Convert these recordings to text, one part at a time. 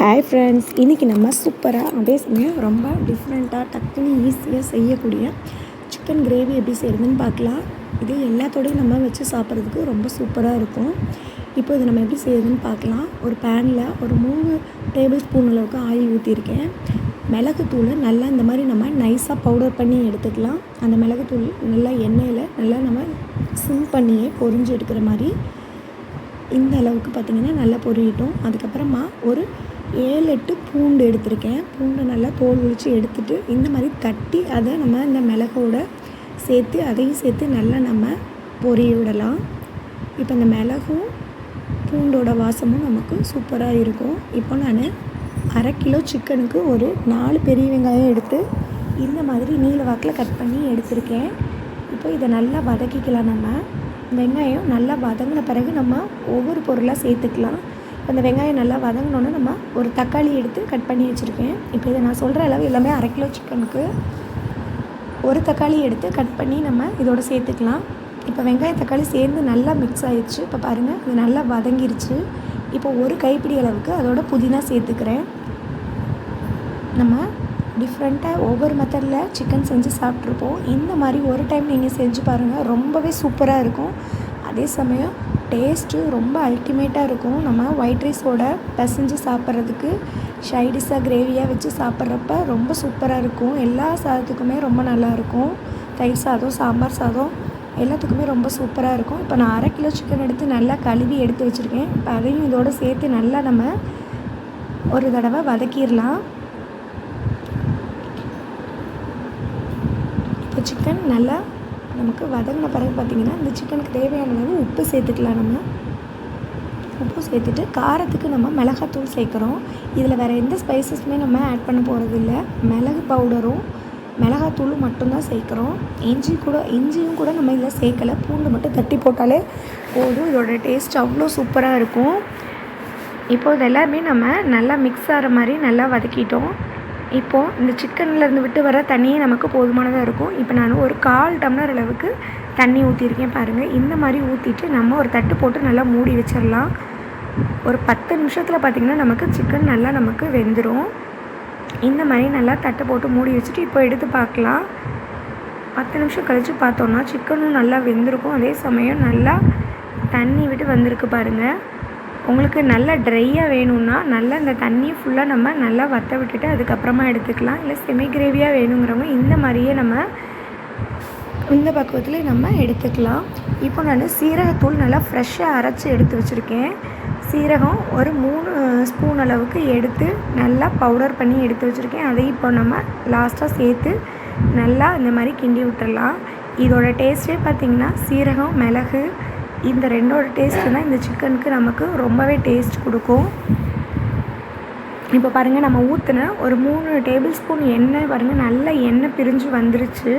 Hi friends இன்றைக்கி நம்ம சூப்பராக அதே சமயம் ரொம்ப டிஃப்ரெண்ட்டாக டக்குன்னு ஈஸியாக செய்யக்கூடிய சிக்கன் கிரேவி எப்படி செய்கிறதுன்னு பார்க்கலாம். இது எல்லாத்தோடையும் நம்ம வச்சு சாப்பிட்றதுக்கு ரொம்ப சூப்பராக இருக்கும். இப்போ இது நம்ம எப்படி செய்யுதுன்னு பார்க்கலாம். ஒரு பேனில் ஒரு மூணு டேபிள் ஸ்பூன் அளவுக்கு ஆயில் ஊற்றிருக்கேன் மிளகுத்தூளை நல்லா இந்த மாதிரி நம்ம நைஸாக பவுடர் பண்ணி எடுத்துக்கலாம். அந்த மிளகுத்தூள் நல்லா எண்ணெயில் நல்லா நம்ம சிம் பண்ணியே பொரிஞ்சு எடுக்கிற மாதிரி இந்த அளவுக்கு பார்த்திங்கன்னா நல்லா பொரியட்டும். அதுக்கப்புறமா ஒரு ஏழு எட்டு பூண்டு எடுத்திருக்கேன். பூண்டை நல்லா தோல் ஒழிச்சு எடுத்துட்டு இந்த மாதிரி தட்டி அதை நம்ம இந்த மிளகோட சேர்த்து அதையும் சேர்த்து நல்லா நம்ம பொரிய விடலாம். இப்போ இந்த மிளகும் பூண்டோட வாசமும் நமக்கு சூப்பராக இருக்கும். இப்போ நான் அரை கிலோ சிக்கனுக்கு ஒரு நாலு பெரிய வெங்காயம் எடுத்து இந்த மாதிரி நீல வாக்கில் கட் பண்ணி எடுத்திருக்கேன். இப்போ இதை நல்லா வதக்கிக்கலாம் நம்ம. வெங்காயம் நல்லா வதங்கின பிறகு நம்ம ஒவ்வொரு பொருளாக சேர்த்துக்கலாம். அந்த வெங்காயம் நல்லா வதங்கினோன்னே நம்ம ஒரு தக்காளி எடுத்து கட் பண்ணி வச்சுருக்கேன். இப்போ இதை நான் சொல்கிற அளவு எல்லாமே அரை கிலோ சிக்கனுக்கு ஒரு தக்காளி எடுத்து கட் பண்ணி நம்ம இதோட சேர்த்துக்கலாம். இப்போ வெங்காயம் தக்காளி சேர்ந்து நல்லா மிக்ஸ் ஆயிடுச்சு. இப்போ பாருங்கள் இது நல்லா வதங்கிருச்சு. இப்போ ஒரு கைப்பிடி அளவுக்கு அதோட புதினா சேர்த்துக்கிறேன். நம்ம டிஃப்ரெண்ட்டாக ஒவ்வொரு மெத்தடில் சிக்கன் செஞ்சு சாப்பிட்ருப்போம் இந்த மாதிரி ஒரு டைம் நீங்கள் செஞ்சு பாருங்கள் ரொம்பவே சூப்பராக இருக்கும். அதே சமயம் டேஸ்ட்டு ரொம்ப அல்டிமேட்டாக இருக்கும். நம்ம ஒயிட் ரைஸோட பிசைஞ்சு சாப்பிட்றதுக்கு ஷைடிஸாக கிரேவியாக வச்சு சாப்பிட்றப்ப ரொம்ப சூப்பராக இருக்கும். எல்லா சாதத்துக்குமே ரொம்ப நல்லாயிருக்கும் தயிர் சாதம் சாம்பார் சாதம் எல்லாத்துக்குமே ரொம்ப சூப்பராக இருக்கும். இப்போ நான் அரை கிலோ சிக்கன் எடுத்து நல்லா கழுவி எடுத்து வச்சுருக்கேன். இப்போ அதையும் இதோடு சேர்த்து நல்லா நம்ம ஒரு தடவை வதக்கிடலாம். இப்போ சிக்கன் நல்லா நமக்கு வதங்கின பிறகு பார்த்திங்கன்னா இந்த சிக்கனுக்கு தேவையான அளவு உப்பு சேர்த்துக்கலாம் நம்ம. உப்பு சேர்த்துட்டு காரத்துக்கு நம்ம மிளகாத்தூள் சேர்க்குறோம். இதில் வேறு எந்த ஸ்பைசஸுமே நம்ம ஆட் பண்ண போகிறது இல்லை மிளகு பவுடரும் மிளகாத்தூளும் மட்டும்தான் சேர்க்குறோம். இஞ்சி கூட இஞ்சியும் கூட நம்ம இதில் சேர்க்கலை. பூண்டு மட்டும் தட்டி போட்டாலே போதும். இதோட டேஸ்ட் அவ்வளோ சூப்பராக இருக்கும். இப்போ இது எல்லாமே நம்ம நல்லா மிக்ஸ் ஆகிற மாதிரி நல்லா வதக்கிட்டோம். இப்போது இந்த சிக்கன்லேருந்து விட்டு வர தண்ணியே நமக்கு போதுமானதாக இருக்கும். இப்போ நான் ஒரு கால் டம்ளர் அளவுக்கு தண்ணி ஊற்றிருக்கேன் பாருங்கள் இந்த மாதிரி ஊற்றிட்டு நம்ம ஒரு தட்டு போட்டு நல்லா மூடி வச்சிடலாம் ஒரு பத்து நிமிஷத்தில் பார்த்திங்கன்னா நமக்கு சிக்கன் நல்லா நமக்கு வெந்துடும் இந்த மாதிரி நல்லா தட்டு போட்டு மூடி வச்சுட்டு இப்போ எடுத்து பார்க்கலாம் பத்து நிமிஷம் கழித்து பார்த்தோன்னா சிக்கனும் நல்லா வெந்திருக்கும். அதே சமயம் நல்லா தண்ணி விட்டு வந்திருக்கு பாருங்கள் உங்களுக்கு நல்லா ட்ரையாக வேணும்னா நல்லா இந்த தண்ணியை ஃபுல்லாக நம்ம நல்லா வற்ற விட்டுட்டு அதுக்கப்புறமா எடுத்துக்கலாம். இல்லை செமி கிரேவியாக வேணுங்கிறவங்க இந்த மாதிரியே நம்ம இந்த பக்குவத்தில் நம்ம எடுத்துக்கலாம். இப்போ நான் சீரகத்தூள் நல்லா ஃப்ரெஷ்ஷாக அரைச்சி எடுத்து வச்சுருக்கேன். சீரகம் ஒரு மூணு ஸ்பூன் அளவுக்கு எடுத்து நல்லா பவுடர் பண்ணி எடுத்து வச்சுருக்கேன். அதை இப்போ நம்ம லாஸ்ட்டாக சேர்த்து நல்லா இந்த மாதிரி கிண்டி விட்டுடலாம் இதோட டேஸ்ட்டே பார்த்திங்கன்னா சீரகம் மிளகு இந்த ரெண்டோட டேஸ்ட்டு தான் இந்த சிக்கனுக்கு நமக்கு ரொம்பவே டேஸ்ட் கொடுக்கும். இப்போ பாருங்கள் நம்ம ஊற்றின ஒரு மூணு டேபிள் ஸ்பூன் எண்ணெய் பாருங்கள் நல்ல எண்ணெய் பிரிஞ்சு வந்துருச்சு.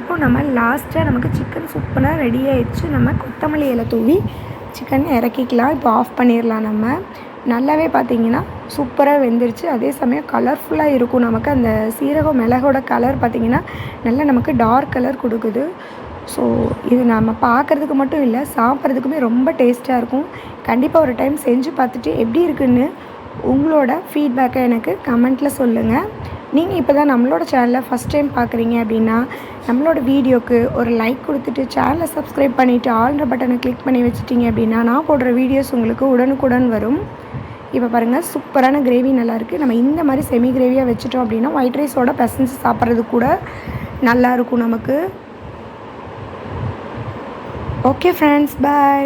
இப்போ நம்ம லாஸ்ட்டாக நமக்கு சிக்கன் சூப்பராக ரெடி ஆயிடுச்சு. நம்ம கொத்தமல்லி இலை தூவி சிக்கன் இறக்கிக்கலாம். இப்போ ஆஃப் பண்ணிடலாம் நம்ம. நல்லாவே பார்த்தீங்கன்னா சூப்பராக வெந்துருச்சு. அதே சமயம் கலர்ஃபுல்லாக இருக்கும் நமக்கு. அந்த சீரகம் மிளகோட கலர் பார்த்திங்கன்னா நல்லா நமக்கு டார்க் கலர் கொடுக்குது. ஸோ இது நம்ம பார்க்குறதுக்கு மட்டும் இல்லை சாப்பிட்றதுக்குமே ரொம்ப டேஸ்ட்டாக இருக்கும். கண்டிப்பாக ஒரு டைம் செஞ்சு பார்த்துட்டு எப்படி இருக்குன்னு உங்களோட ஃபீட்பேக்கை எனக்கு கமெண்ட்டில் சொல்லுங்கள் நீங்கள் இப்போ தான் நம்மளோட சேனலை ஃபஸ்ட் டைம் பார்க்குறீங்க அப்படின்னா நம்மளோட வீடியோக்கு ஒரு லைக் கொடுத்துட்டு சேனலை சப்ஸ்கிரைப் பண்ணிவிட்டு ஆல்ற பட்டனை கிளிக் பண்ணி வச்சுட்டிங்க அப்படின்னா நான் போடுற வீடியோஸ் உங்களுக்கு உடனுக்குடன் வரும். இப்போ பாருங்கள் சூப்பரான கிரேவி நல்லாயிருக்கு நம்ம இந்த மாதிரி செமி கிரேவியாக வச்சுட்டோம் அப்படின்னா ஒயிட் ரைஸோட பெசன்ஸ் சாப்பிட்றது கூட நல்லாயிருக்கும் நமக்கு. Okay friends bye